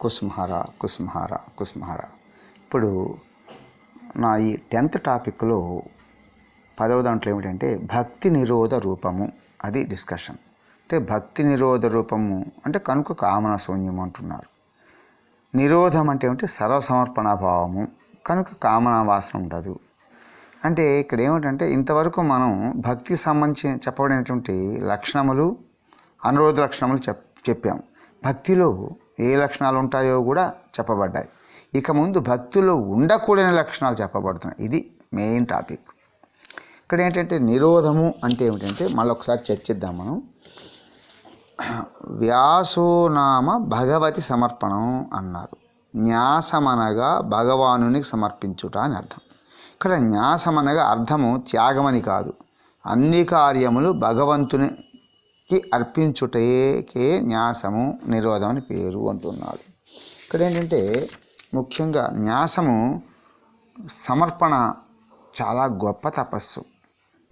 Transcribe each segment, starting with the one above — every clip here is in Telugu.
కుసుమహార కుసుమహార కుసుమహార. ఇప్పుడు నా ఈ టెన్త్ టాపిక్లో పదవ దాంట్లో ఏమిటంటే భక్తి నిరోధ రూపము. అది డిస్కషన్. అంటే భక్తి నిరోధ రూపము అంటే కనుక కామన శూన్యం అంటున్నారు. నిరోధం అంటే ఏమిటి? సర్వసమర్పణ భావము కనుక కామన వాసన ఉండదు. అంటే ఇక్కడ ఏమిటంటే ఇంతవరకు మనం భక్తికి సంబంధించి చెప్పబడినటువంటి లక్షణములు అనురోధ లక్షణములు చెప్ చెప్పాం భక్తిలో ఏ లక్షణాలు ఉంటాయో కూడా చెప్పబడ్డాయి. ఇక ముందు భక్తులు ఉండకూడని లక్షణాలు చెప్పబడుతున్నాయి. ఇది మెయిన్ టాపిక్. ఇక్కడ ఏంటంటే నిరోధము అంటే ఏమిటంటే మళ్ళీ ఒకసారి చర్చిద్దాం మనం. వ్యాసోనామ భగవతి సమర్పణం అన్నారు. న్యాసమనగా భగవానునికి సమర్పించుట అని అర్థం. ఇక్కడ న్యాసం అనగా అర్థము త్యాగమని కాదు. అన్ని కార్యములు భగవంతుని కి అర్పించుటయేకే న్యాసము నిరోధం అని పేరు అంటున్నాడు. ఇక్కడ ఏంటంటే ముఖ్యంగా న్యాసము సమర్పణ చాలా గొప్ప తపస్సు.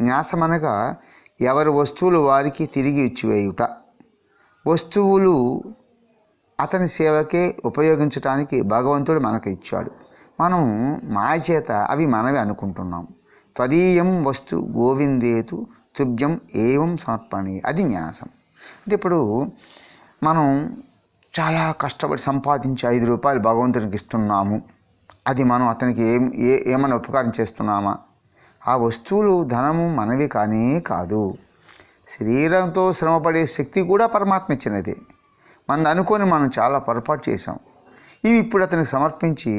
న్యాసం అనగా ఎవరి వస్తువులు వారికి తిరిగి ఇచ్చివేయుట. వస్తువులు అతని సేవకే ఉపయోగించడానికి భగవంతుడు మనకు ఇచ్చాడు. మనం మాయ చేత అవి మనమే అనుకుంటున్నాం. త్వదీయం వస్తు గోవిందేతు తుభ్యం ఏవం సమర్పణి అది న్యాసం. అంటే ఇప్పుడు మనం చాలా కష్టపడి సంపాదించి ఐదు రూపాయలు భగవంతునికి ఇస్తున్నాము. అది మనం అతనికి ఏం ఏ ఏమైనా ఉపకారం చేస్తున్నామా? ఆ వస్తువులు ధనము మనవి కానే కాదు. శరీరంతో శ్రమపడే శక్తి కూడా పరమాత్మ ఇచ్చినదే మన అనుకొని మనం చాలా పొరపాటు చేసాం ఇవి ఇప్పుడు అతనికి సమర్పించి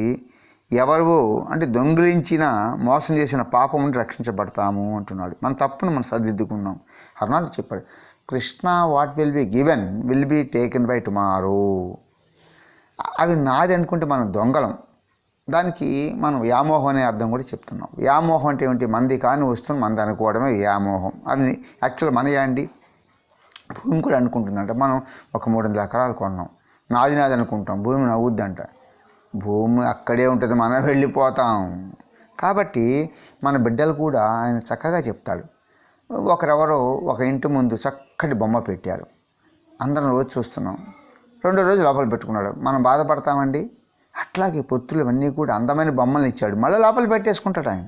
ఎవరివో అంటే దొంగిలించిన మోసం చేసిన పాపం నుండి రక్షించబడతాము అంటున్నాడు. మన తప్పును మనం సరిదిద్దుకున్నాం. అరుణాలు చెప్పాడు Krishna what will be given will be taken by tomorrow అవి నాది అనుకుంటే మనం దొంగలం. దానికి మనం వ్యామోహం అనే అర్థం కూడా చెప్తున్నాం. వ్యామోహం అంటే ఏమిటి? మంది కాని వస్తువుని మంది అనుకోవడమే వ్యామోహం. అవి యాక్చువల్ మనయా అండి? భూమి కూడా అనుకుంటుందంట. మనం ఒక మూడు వందల ఎకరాలు కొన్నాం. నాది నాది అనుకుంటాం. భూమి నవ్వుద్దంట. భూమి అక్కడే ఉంటుంది మనం వెళ్ళిపోతాం. కాబట్టి మన బిడ్డలు కూడా ఆయన చక్కగా చెప్తాడు. ఒకరెవరో ఒక ఇంటి ముందు చక్కటి బొమ్మ పెట్టారు. అందరం రోజు చూస్తున్నాం. రెండో రోజు లోపల పెట్టుకున్నాడు. మనం బాధపడతామండి? అట్లాగే పొత్తులు ఇవన్నీ కూడా అందమైన బొమ్మలు ఇచ్చాడు. మళ్ళీ లోపల పెట్టేసుకుంటాడు ఆయన.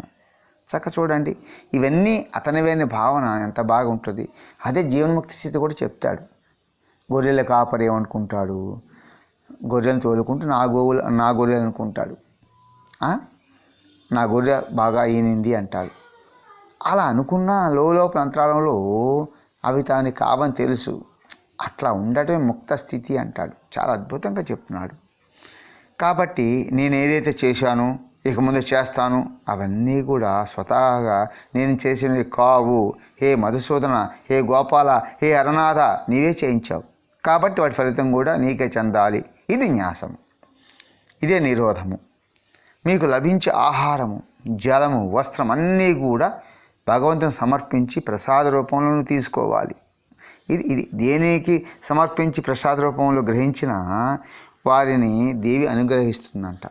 చక్క చూడండి ఇవన్నీ అతనివేని భావన ఎంత బాగుంటుంది. అదే జీవన్ముక్తి స్థితి కూడా చెప్తాడు. గొర్రెల కాపరి ఏమనుకుంటాడు? గొర్రెలను తోలుకుంటూ నా గోవులు నా గొర్రెలు అనుకుంటాడు. నా గొర్రె బాగా ఈనింది అంటాడు. అలా అనుకున్న లోపల అంతరాలంలో అవి తాను కావని తెలుసు. అట్లా ఉండటమే ముక్త స్థితి అంటాడు. చాలా అద్భుతంగా చెప్తున్నాడు. కాబట్టి నేను ఏదైతే చేశానో ఇక ముందు చేస్తాను అవన్నీ కూడా స్వతహాగా నేను చేసినవి కావు హే మధుసూదన హే గోపాల హే అరనాథ నీవే చేయించావు. కాబట్టి వాటి ఫలితం కూడా నీకే చెందాలి. ఇది న్యాసం ఇదే నిరోధము. మీకు లభించే ఆహారము జలము వస్త్రం అన్నీ కూడా భగవంతుని సమర్పించి ప్రసాద రూపంలో తీసుకోవాలి. ఇది ఇది దేనికి సమర్పించి ప్రసాద రూపంలో గ్రహించిన వారిని దేవి అనుగ్రహిస్తుందంట.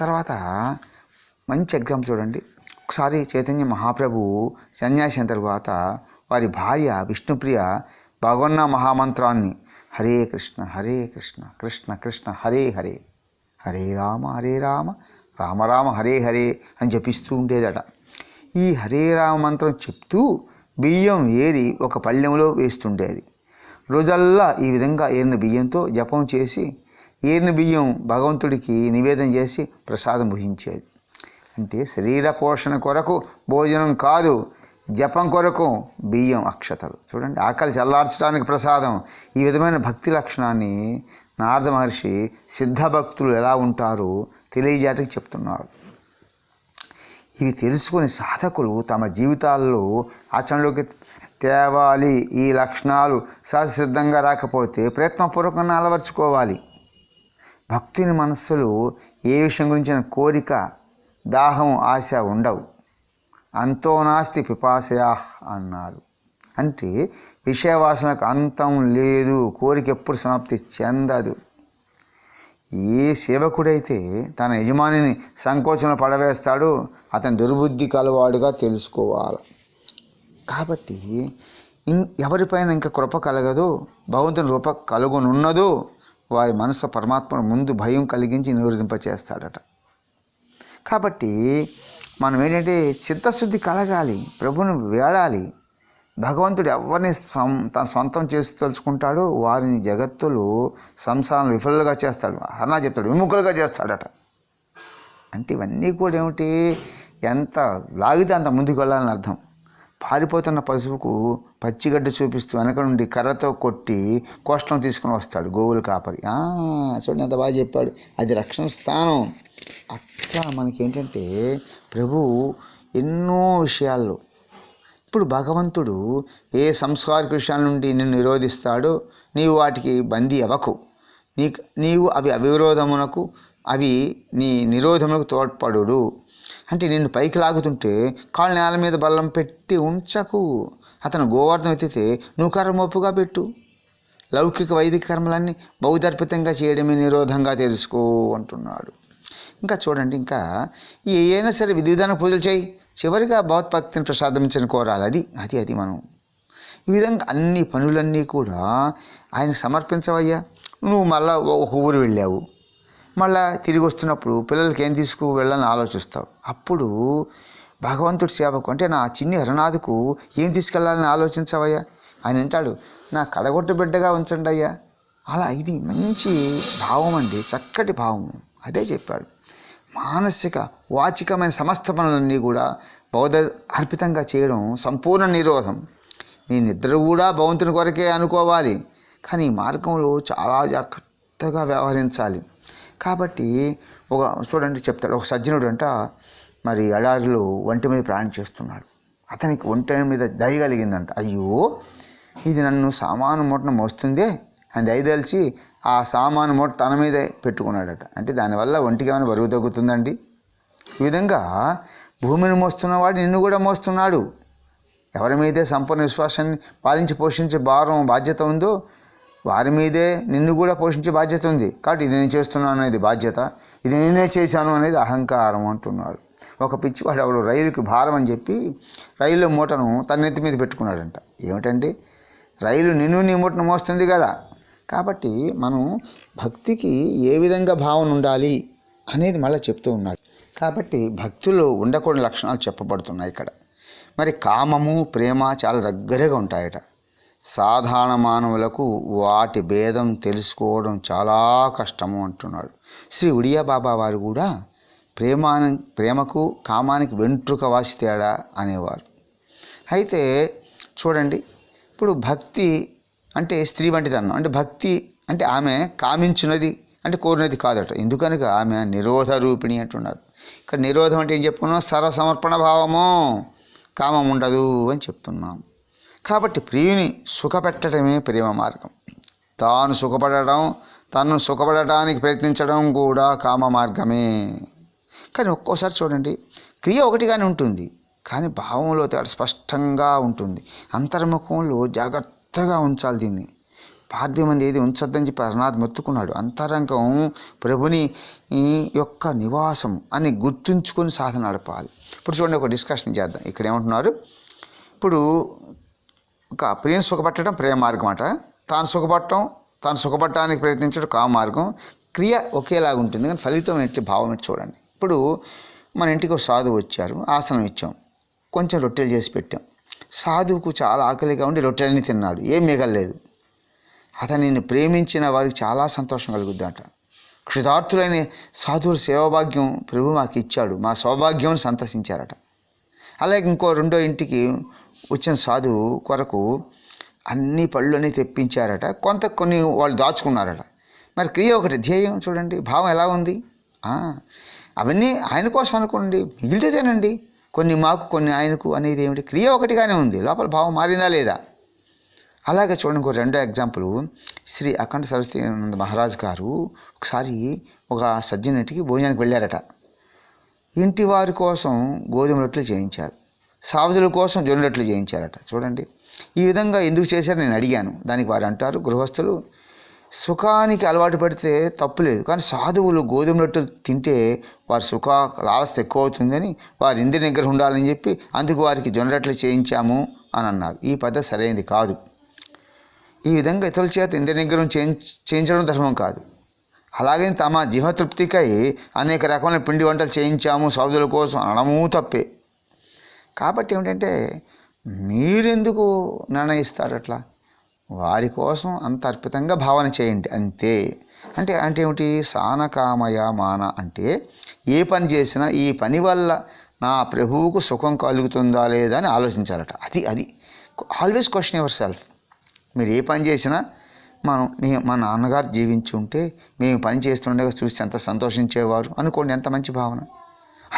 తర్వాత మంచి ఎగ్జాంపుల్ చూడండి. ఒకసారి చైతన్య మహాప్రభు సన్యాసి తర్వాత వారి భార్య విష్ణుప్రియ భగవన్న మహామంత్రాన్ని హరే కృష్ణ హరే కృష్ణ కృష్ణ కృష్ణ హరే హరే. హరే రామ హరే రామ రామ రామ హరే హరే అని జపిస్తూ ఉండేదట. ఈ హరే రామ మంత్రం చెప్తూ బియ్యం ఏరి ఒక పళ్ళెంలో వేస్తుండేది. రోజల్లా ఈ విధంగా ఏరిన బియ్యంతో జపం చేసి ఏరిన బియ్యం భగవంతుడికి నివేదన చేసి ప్రసాదం భుజించేది. అంటే శరీర పోషణ కొరకు భోజనం కాదు జపం కొరకు బియ్యం అక్షతలు. చూడండి ఆకలి చల్లార్చడానికి ప్రసాదం. ఈ విధమైన భక్తి లక్షణాన్ని నారద మహర్షి సిద్ధ భక్తులు ఎలా ఉంటారో తెలియజేటకి చెప్తున్నారు. ఇవి తెలుసుకుని సాధకులు తమ జీవితాల్లో ఆచరణలోకి తేవాలి. ఈ లక్షణాలు సహసిద్ధంగా రాకపోతే ప్రయత్నపూర్వకంగా అలవర్చుకోవాలి. భక్తిని మనస్సులో ఏ విషయం గురించిన కోరిక దాహం ఆశ ఉండవు. అంతోనాస్తి పిపాసయా అన్నారు. అంటే విషయవాసనకు అంతం లేదు కోరిక ఎప్పుడు సమాప్తి చెందదు. ఏ సేవకుడైతే తన యజమానిని సంకోచన పడవేస్తాడో అతని దుర్బుద్ధి కలవాడుగా తెలుసుకోవాలి. కాబట్టి ఇన్ ఎవరిపైన ఇంకా కృప కలగదు భగవంతుని రూప కలుగునున్నదో వారి మనసు పరమాత్మ ముందు భయం కలిగించి నిరోధింపచేస్తాడట. కాబట్టి మనం ఏంటంటే చిత్తశుద్ధి కలగాలి ప్రభుని వేడాలి. భగవంతుడు ఎవరిని తన సొంతం చేసి తలుచుకుంటాడో వారిని జగత్తులు సంసారం విఫలుగా చేస్తాడు. అన్నా చెప్తాడు విముఖులుగా చేస్తాడట. అంటే ఇవన్నీ కూడా ఏమిటి? ఎంత లాగితే అంత ముందుకు వెళ్ళాలని అర్థం. పారిపోతున్న పశువుకు పచ్చిగడ్డ చూపిస్తూ వెనక నుండి కర్రతో కొట్టి కోష్టం తీసుకుని వస్తాడు గోవులు కాపరి. చూడండి ఎంత బాగా చెప్పాడు. అది రక్షణ స్థానం. అట్లా మనకేంటంటే ప్రభు ఎన్నో విషయాల్లో. ఇప్పుడు భగవంతుడు ఏ సంస్కారిక విషయాల నుండి నిన్ను నిరోధిస్తాడో నీవు వాటికి బందీ అవ్వకు. నీకు నీవు అవి అవిరోధమునకు అవి నీ నిరోధమునకు తోడ్పడు అంటే నిన్ను పైకి లాగుతుంటే కాళ్ళ నేల మీద బల్లం పెట్టి ఉంచకు. అతను గోవర్ధం ఎత్తితే నువ్వు కర్మొప్పుగా పెట్టు. లౌకిక వైదిక కర్మలన్నీ బౌద్ధర్పితంగా చేయడమే నిరోధంగా తెలుసుకో అంటున్నాడు. ఇంకా చూడండి ఇంకా ఏ అయినా సరే విధి విధాన పూజలు చేయి. చివరిగా భగవత్భక్తిని ప్రసాదించని కోరాలి. అది అది అది మనం. ఈ విధంగా అన్ని పనులన్నీ కూడా ఆయనకు సమర్పించవయ్యా. నువ్వు మళ్ళా ఒక ఊరు వెళ్ళావు. మళ్ళా తిరిగి వస్తున్నప్పుడు పిల్లలకి ఏం తీసుకు వెళ్ళాలని ఆలోచిస్తావు. అప్పుడు భగవంతుడి సేవకు అంటే నా చిన్ని హరనాథుకు ఏం తీసుకెళ్ళాలని ఆలోచించవయ్యా? ఆయన అంటాడు నా కడగొట్టు బిడ్డగా ఉంచండి అయ్యా అలా ఇది మంచి భావం అండి చక్కటి భావం. అదే చెప్పాడు. మానసిక వాచికమైన సమస్త పనులన్నీ కూడా బౌద్ధ అర్పితంగా చేయడం సంపూర్ణ నిరోధం. నీ నిద్ర కూడా భగవంతుని కొరకే అనుకోవాలి. కానీ ఈ మార్గంలో చాలా జాగ్రత్తగా వ్యవహరించాలి. కాబట్టి ఒక చూడండి చెప్తాడు. ఒక సజ్జనుడు అంట మరి ఎడారిలో ఒంటి మీద ప్రయాణం చేస్తున్నాడు. అతనికి ఒంటి మీద దయ కలిగిందంట. అయ్యో ఇది నన్ను సామాను మూటను మోస్తుందే అని దయదలిచి ఆ సామాను మూట తన మీదే పెట్టుకున్నాడట. అంటే దానివల్ల ఒంటికి ఏమైనా బరువు తగ్గుతుందండి? ఈ విధంగా భూమిని మోస్తున్నవాడు నిన్ను కూడా మోస్తున్నాడు. ఎవరి మీదే సంపూర్ణ విశ్వాసాన్ని పాలించి పోషించే భారం బాధ్యత ఉందో వారి మీదే నిన్ను కూడా పోషించే బాధ్యత ఉంది. కాబట్టి ఇది నేను చేస్తున్నాను అనేది బాధ్యత ఇది నేనే చేశాను అనేది అహంకారం అంటున్నాడు. ఒక పిచ్చివాడు ఎవడు రైలుకి భారం అని చెప్పి రైలు మూటను తన నెత్తి మీద పెట్టుకున్నాడంట. ఏమిటండి? రైలు నిన్ను నీ మూటను మోస్తుంది కదా. కాబట్టి మనం భక్తికి ఏ విధంగా భావన ఉండాలి అనేది మళ్ళీ చెప్తూ ఉన్నాడు కాబట్టి భక్తుల్లో ఉండకూడని లక్షణాలు చెప్పబడుతున్నాయి ఇక్కడ. మరి కామము ప్రేమ చాలా దగ్గరగా ఉంటాయట. సాధారణ మానవులకు వాటి భేదం తెలుసుకోవడం చాలా కష్టము అంటున్నాడు. శ్రీ ఉడియా బాబా వారు కూడా ప్రేమాన ప్రేమకు కామానికి వెంట్రుక వాసి తేడా అనేవారు. అయితే చూడండి ఇప్పుడు భక్తి అంటే స్త్రీ వంటిదన్నం. అంటే భక్తి అంటే ఆమె కామించినది అంటే కోరినది కాదట. ఎందుకనక ఆమె నిరోధ రూపిణి అంటున్నారు. ఇక్కడ నిరోధం అంటే ఏం చెప్పుకున్నాం? సర్వసమర్పణ భావము. కామం ఉండదు అని చెప్తున్నాం. కాబట్టి ప్రియుని సుఖపెట్టడమే ప్రేమ మార్గం. తాను సుఖపడడం తను సుఖపడటానికి ప్రయత్నించడం కూడా కామ మార్గమే. కానీ ఒక్కోసారి చూడండి క్రియ ఒకటిగానే ఉంటుంది. కానీ భావంలో తేడా స్పష్టంగా ఉంటుంది. అంతర్ముఖంలో జాగ్రత్త జాగ్రత్తగా ఉంచాలి దీన్ని. పార్థిమంది ఏది ఉంచొద్దని చెప్పి అరనాథ్ మొత్తుకున్నాడు. అంతరంగం ప్రభుని యొక్క నివాసం అని గుర్తుంచుకొని సాధన నడపాలి. ఇప్పుడు చూడండి ఒక డిస్కషన్ చేద్దాం. ఇక్కడ ఏమంటున్నారు? ఇప్పుడు ఒక ప్రియం సుఖపట్టడం ప్రేమ మార్గం అట. తాను సుఖపట్టడం తాను సుఖపట్టడానికి ప్రయత్నించడం కా మార్గం? క్రియ ఒకేలాగా ఉంటుంది కానీ ఫలితం ఎట్టి భావం ఏంటి చూడండి. ఇప్పుడు మన ఇంటికి ఒక సాధువు వచ్చారు ఆసనం ఇచ్చాం. కొంచెం రొట్టెలు చేసి పెట్టాం. సాధువుకు చాలా ఆకలిగా ఉండి రొట్టెలని తిన్నాడు. ఏం మిగలలేదు. అతనిని ప్రేమించిన వారికి చాలా సంతోషం కలుగుద్దంట. కృతార్థులైన సాధువుల సేవాభాగ్యం ప్రభు మాకు ఇచ్చాడు. మా సౌభాగ్యం సంతసించారట. అలాగే ఇంకో రెండో ఇంటికి వచ్చిన సాధువు కొరకు అన్ని పళ్ళని తెప్పించారట. కొంత కొన్ని వాళ్ళు దాచుకున్నారట. మరి క్రియ ఒకటి ధ్యేయం చూడండి. భావం ఎలా ఉంది? అవన్నీ ఆయన కోసం అనుకోండి. మిగిలితే తినండి. కొన్ని మాకు కొన్ని ఆయనకు అనేది ఏమిటి? క్రియ ఒకటిగానే ఉంది. లోపల భావం మారిందా లేదా? అలాగే చూడండి ఇంకో రెండో ఎగ్జాంపుల్ శ్రీ అఖండ సరస్వతి మహారాజ్ గారు ఒకసారి ఒక సజ్జనింటికి భోజనానికి వెళ్ళారట. ఇంటి వారి కోసం గోధుమ రొట్టెలు చేయించారు. సావధుల కోసం జొన్న రొట్టెలు చేయించారట. చూడండి. ఈ విధంగా ఎందుకు చేశారు? నేను అడిగాను. దానికి వారు అంటారు గృహస్థులు సుఖానికి అలవాటు పడితే తప్పులేదు కానీ సాధువులు గోధుమ రొట్టెలు తింటే వారి సుఖ లాలస్త ఎక్కువ అవుతుందని వారి ఇంద్రియ నిగ్రహం ఉండాలని చెప్పి అందుకు వారికి జొన్న రొట్టెలు చేయించాము అని అన్నారు. ఈ పద్ధతి సరైనది కాదు. ఈ విధంగా ఇతరుల చేత ఇంద్ర నిగ్రహం చేయించడం ధర్మం కాదు. అలాగే తమ జీవతృప్తికై అనేక రకమైన పిండి వంటలు చేయించాము సౌదుల కోసం అనడము తప్పే. కాబట్టి ఏమిటంటే మీరెందుకు నిర్ణయిస్తారు అట్లా? వారి కోసం అంత అర్పితంగా భావన చేయండి. అంతే. అంటే అంటే ఏమిటి? సానకామయ మాన అంటే ఏ పని చేసినా ఈ పని వల్ల నా ప్రభువుకు సుఖం కలుగుతుందా లేదా అని ఆలోచించాలట. అది అది. ఆల్వేస్ క్వశ్చన్ యువర్ సెల్ఫ్ మీరు ఏ పని చేసినా మనం మీ మా నాన్నగారు జీవించి ఉంటే మేము పని చేస్తుండగా చూసి ఎంత సంతోషించేవారు అనుకోండి ఎంత మంచి భావన.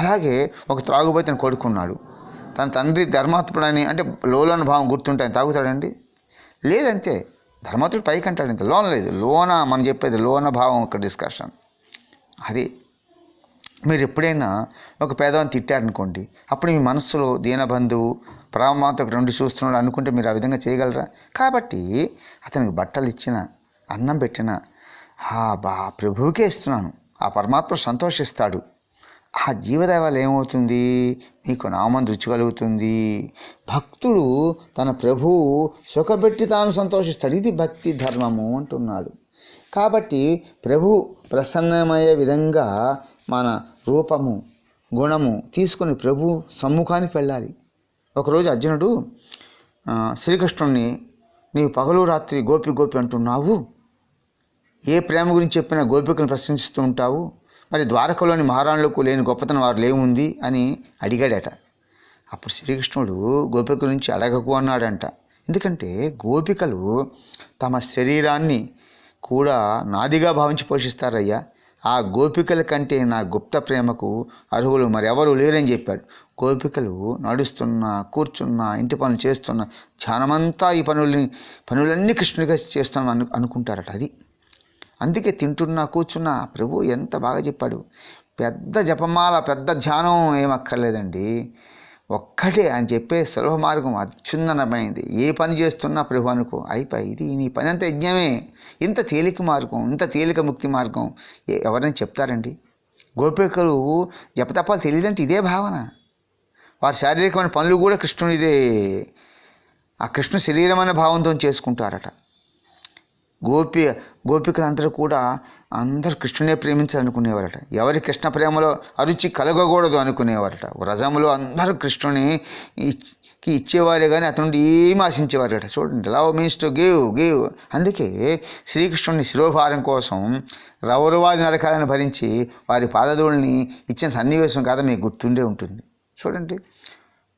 అలాగే ఒక త్రాగుబోతుని కొడుకున్నాడు. తన తండ్రి ధర్మాత్ముడని అంటే లోలోని భావం గుర్తుంటే తాగుతాడండి? లేదంతే ధర్మతుడు పైకి అంటాడు ఇంత లోన లేదు. లోన మనం చెప్పేది లోన భావం ఒక డిస్కషన్ అది మీరు ఎప్పుడైనా ఒక పేదవాన్ని తిట్టారనుకోండి అప్పుడు మీ మనస్సులో దీనబంధువు పరమాత్మకు రెండు చూస్తున్నాడు అనుకుంటే మీరు ఆ విధంగా చేయగలరా? కాబట్టి అతనికి బట్టలు ఇచ్చిన అన్నం పెట్టిన బా ప్రభువుకే ఇస్తున్నాను. ఆ పరమాత్మ సంతోషిస్తాడు. ఆ జీవదైవాలు ఏమవుతుంది? మీకు నామం రుచి కలుగుతుంది భక్తుడు తన ప్రభువు సుఖపెట్టి తాను సంతోషిస్తాడు. ఇది భక్తి ధర్మము అంటున్నాడు. కాబట్టి ప్రభు ప్రసన్నమయ్యే విధంగా మన రూపము గుణము తీసుకొని ప్రభు సమ్ముఖానికి వెళ్ళాలి. ఒకరోజు అర్జునుడు శ్రీకృష్ణుణ్ణి నీవు పగలు రాత్రి గోపి గోపి అంటున్నావు? ఏ ప్రేమ గురించి చెప్పినా గోపికను ప్రశంసిస్తూ ఉంటావు? మరి ద్వారకలోని మహారాణులకు లేని గొప్పతనం వారు లేముంది అని అడిగాడట. అప్పుడు శ్రీకృష్ణుడు గోపిక నుంచి అడగకు అన్నాడంట. ఎందుకంటే గోపికలు తమ శరీరాన్ని కూడా నాదిగా భావించి పోషిస్తారయ్యా. ఆ గోపికల కంటే నా గుప్త ప్రేమకు అర్హులు మరెవరు లేరని చెప్పాడు. గోపికలు నడుస్తున్నా కూర్చున్నా ఇంటి పనులు చేస్తున్నా ధ్యానమంతా ఈ పనుల్ని పనులన్నీ కృష్ణుడిగా చేస్తాను అను అనుకుంటారట అది. అందుకే తింటున్నా కూర్చున్నా ప్రభు ఎంత బాగా చెప్పాడు. పెద్ద జపమాల పెద్ద ధ్యానం ఏమక్కర్లేదండి. ఒక్కటే ఆయన చెప్పే సులభ మార్గం అత్యున్నతమైంది. ఏ పని చేస్తున్నా ప్రభు అనుకో అయిపోయి ఇది నీ పని అంత యజ్ఞమే. ఇంత తేలిక మార్గం ఇంత తేలిక ముక్తి మార్గం ఎవరైనా చెప్తారండి? గోపికలు జపతపాలు తెలియదంటే ఇదే భావన. వారి శారీరకమైన పనులు కూడా కృష్ణునిదే ఆ కృష్ణ శరీరమైన భావంతో చేసుకుంటారట. గోపి గోపికలందరూ కూడా అందరూ కృష్ణునే ప్రేమించాలనుకునేవారట. ఎవరి కృష్ణ ప్రేమలో అరుచి కలగకూడదు అనుకునేవారట. వ్రజములో అందరూ కృష్ణుని కి ఇచ్చేవారే కానీ అతను ఏమి ఆశించేవారట. చూడండి love means to give give. అందుకే శ్రీకృష్ణుని శిరోభారం కోసం రౌరవాది నరకాలను భరించి వారి పాదధూళిని ఇచ్చిన సన్నివేశం కాదా మీకు గుర్తుండే ఉంటుంది. చూడండి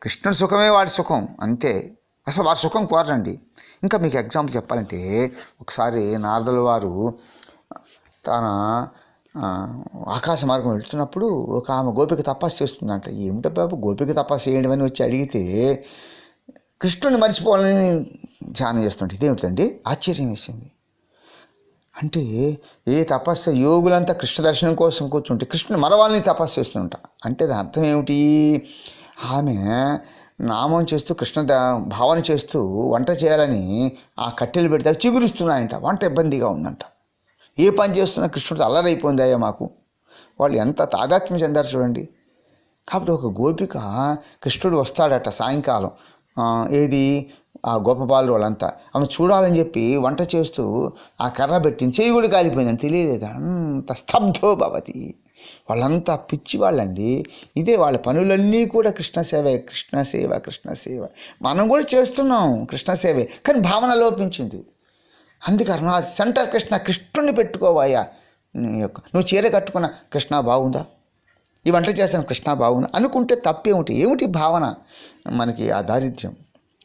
కృష్ణుడి సుఖమే వాడి సుఖం. అంతే. అసలు వారి సుఖం కోరండి ఇంకా మీకు ఎగ్జాంపుల్ చెప్పాలంటే ఒకసారి నారదుల వారు తన ఆకాశ మార్గం వెళ్తున్నప్పుడు ఒక ఆమె గోపిక తపస్సు చేస్తుందంట. ఏమిటో బాబు గోపిక తపస్సు చేయడం అని వచ్చి అడిగితే కృష్ణుని మర్చిపోవాలని ధ్యానం చేస్తుంటే ఇదేమిటండి ఆశ్చర్యం వేసింది. అంటే ఏ తపస్సు యోగులంతా కృష్ణ దర్శనం కోసం కూర్చుంటే కృష్ణుని మరవాళ్ళని తపస్సు చేస్తుంట. అంటే దాని అర్థం ఏమిటి? ఆమె నామం చేస్తూ కృష్ణ భావన చేస్తూ వంట చేయాలని ఆ కట్టెలు పెడితే అవి చిగురుస్తున్నాయంట. వంట ఇబ్బందిగా ఉందంట. ఏ పని చేస్తున్నా కృష్ణుడు అల్లరైపోయింది మాకు. వాళ్ళు ఎంత తాదాత్మ్యం చెందారు చూడండి. కాబట్టి ఒక గోపిక కృష్ణుడు వస్తాడట సాయంకాలం. ఏది? ఆ గోపబాలు వాళ్ళంతా. ఆమె చూడాలని చెప్పి వంట చేస్తూ ఆ కర్ర పెట్టింది. చేయి కూడా కాలిపోయిందని తెలియలేదు? అంత స్తబ్ధో భవతి. వాళ్ళంతా పిచ్చి వాళ్ళండి ఇదే వాళ్ళ పనులన్నీ కూడా కృష్ణ సేవే కృష్ణ సేవ కృష్ణ సేవ. మనం కూడా చేస్తున్నాం కృష్ణ సేవే కానీ భావన లోపించింది. అందుకే నా సెంటర్ కృష్ణ కృష్ణుని పెట్టుకోవాయా? నీ యొక్క నువ్వు చీర కట్టుకున్న కృష్ణ బాగుందా? ఈ వంట చేశాను కృష్ణ బాగుందా? అనుకుంటే తప్పేమిటి? ఏమిటి భావన? మనకి ఆ దారిద్ర్యం.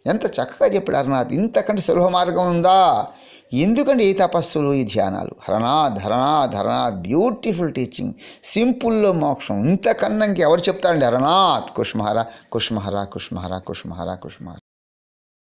ఎంత చక్కగా చెప్పాడు అరుణాథ్ ఇంతకంటే సులభ మార్గం ఉందా? ఎందుకంటే ఈ తపస్సులు ఈ ధ్యానాలు? హరణా ధరణా ధరణా బ్యూటిఫుల్ టీచింగ్ సింపుల్లో మోక్షం. ఇంతకన్నా ఇంకెవరు చెప్తారండి? హరణాత్ కుష్మహర కుష్మహర కుష్మహర కుష్మహర కుష్మహర.